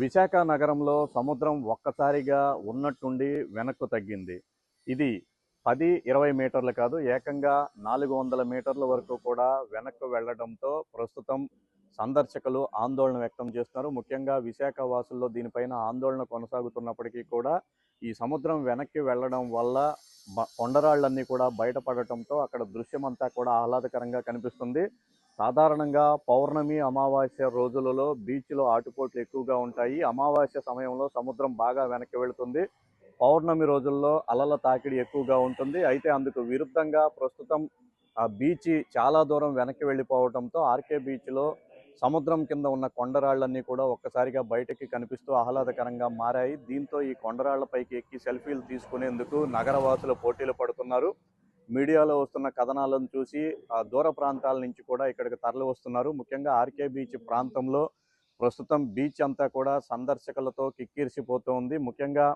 విశాఖ నగరంలో సముద్రం ఒక్కసారిగా ఉన్నట్టుండి వెనక్కు తగ్గింది. ఇది పది ఇరవై మీటర్లు కాదు ఏకంగా నాలుగు వందల మీటర్ల వరకు కూడా వెనక్కు వెళ్ళడంతో ప్రస్తుతం సందర్శకులు ఆందోళన వ్యక్తం చేస్తున్నారు. ముఖ్యంగా విశాఖ వాసుల్లో దీనిపైన ఆందోళన కొనసాగుతున్నప్పటికీ కూడా ఈ సముద్రం వెనక్కి వెళ్ళడం వల్ల కొండరాళ్ళన్నీ కూడా బయటపడటంతో అక్కడ దృశ్యం అంతా కూడా ఆహ్లాదకరంగా కనిపిస్తుంది. సాధారణంగా పౌర్ణమి అమావాస్య రోజులలో బీచ్లో ఆటుపోట్లు ఎక్కువగా ఉంటాయి. అమావాస్య సమయంలో సముద్రం బాగా వెనక్కి వెళుతుంది. పౌర్ణమి రోజుల్లో అలల తాకిడి ఎక్కువగా ఉంటుంది. అయితే అందుకు విరుద్ధంగా ప్రస్తుతం ఆ బీచ్ చాలా దూరం వెనక్కి వెళ్ళిపోవడంతో ఆర్కే బీచ్లో సముద్రం కింద ఉన్న కొండరాళ్ళన్నీ కూడా ఒక్కసారిగా బయటకి కనిపిస్తూ ఆహ్లాదకరంగా మారాయి. దీంతో ఈ కొండరాళ్ళపైకి ఎక్కి సెల్ఫీలు తీసుకునేందుకు నగరవాసులు పోటీలు పడుతున్నారు. మీడియాలో వస్తున్న కథనాలను చూసి ఆ దూర ప్రాంతాల నుంచి కూడా ఇక్కడికి తరలి వస్తున్నారు. ముఖ్యంగా ఆర్కే బీచ్ ప్రాంతంలో ప్రస్తుతం బీచ్ అంతా కూడా సందర్శకులతో కిక్కిరిసిపోతోంది. ముఖ్యంగా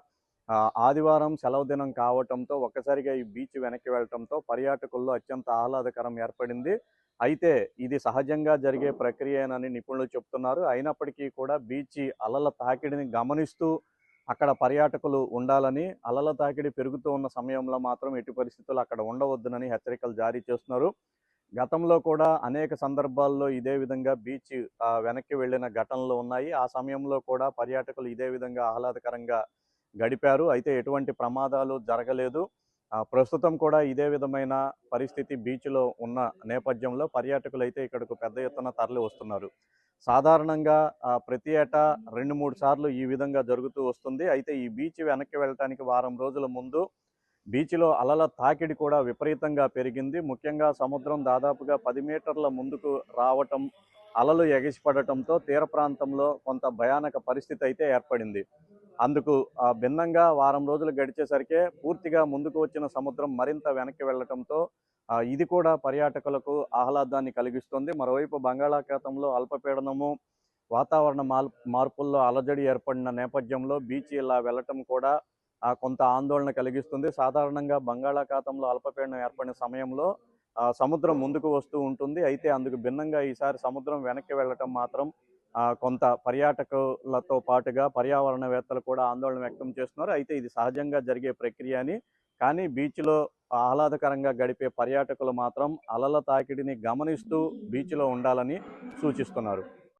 ఆదివారం సెలవు దినం కావటంతో ఒక్కసారిగా ఈ బీచ్ వెనక్కి వెళ్ళటంతో పర్యాటకుల్లో అత్యంత ఆహ్లాదకరం ఏర్పడింది. అయితే ఇది సహజంగా జరిగే ప్రక్రియనని నిపుణులు చెప్తున్నారు. అయినప్పటికీ కూడా బీచ్ అలల తాకిడిని గమనిస్తూ అక్కడ పర్యాటకులు ఉండాలని అలల తాకిడి పెరుగుతూ ఉన్న సమయంలో మాత్రం ఎట్టి పరిస్థితులు అక్కడ ఉండవద్దునని హెచ్చరికలు జారీ చేస్తున్నారు. గతంలో కూడా అనేక సందర్భాల్లో ఇదే విధంగా బీచ్ వెనక్కి వెళ్ళిన ఘటనలు ఉన్నాయి. ఆ సమయంలో కూడా పర్యాటకులు ఇదే విధంగా ఆహ్లాదకరంగా గడిపారు. అయితే ఎటువంటి ప్రమాదాలు జరగలేదు. ప్రస్తుతం కూడా ఇదే విధమైన పరిస్థితి బీచ్లో ఉన్న నేపథ్యంలో పర్యాటకులు అయితే ఇక్కడకు పెద్ద ఎత్తున తరలి వస్తున్నారు సాధారణంగా ప్రతి ఏటా రెండు మూడు సార్లు ఈ విధంగా జరుగుతూ వస్తుంది. అయితే ఈ బీచ్ వెనక్కి వెళ్ళటానికి వారం రోజుల ముందు బీచ్లో అలల తాకిడి కూడా విపరీతంగా పెరిగింది. ముఖ్యంగా సముద్రం దాదాపుగా పది మీటర్ల ముందుకు రావటం అలలు ఎగిసిపడటంతో తీర ప్రాంతంలో కొంత భయానక పరిస్థితి అయితే ఏర్పడింది. అందుకు ఆ, భిన్నంగా వారం రోజులు గడిచేసరికి పూర్తిగా ముందుకు వచ్చిన సముద్రం మరింత వెనక్కి వెళ్ళటంతో ఆ, ఇది కూడా పర్యాటకులకు ఆహ్లాదాన్ని కలిగిస్తుంది. మరోవైపు బంగాళాఖాతంలో అల్పపీడనము వాతావరణ మార్పుల్లో అలజడి ఏర్పడిన నేపథ్యంలో బీచ్ ఇలా వెళ్ళటం కూడా కొంత ఆందోళన కలిగిస్తుంది. సాధారణంగా బంగాళాఖాతంలో అల్పపీడనం ఏర్పడిన సమయంలో ఆ, సముద్రం ముందుకు వస్తూ ఉంటుంది. అయితే అందుకు భిన్నంగా ఈసారి సముద్రం వెనక్కి వెళ్ళటం మాత్రం ఆ, కొంత పర్యాటకులతో పాటుగా పర్యావరణవేత్తలు కూడా ఆందోళన వ్యక్తం చేస్తున్నారు. అయితే ఇది సహజంగా జరిగే ప్రక్రియ అని కానీ బీచ్లో ఆహ్లాదకరంగా గడిపే పర్యాటకులు మాత్రం అలల తాకిడిని గమనిస్తూ బీచ్లో ఉండాలని సూచిస్తున్నారు.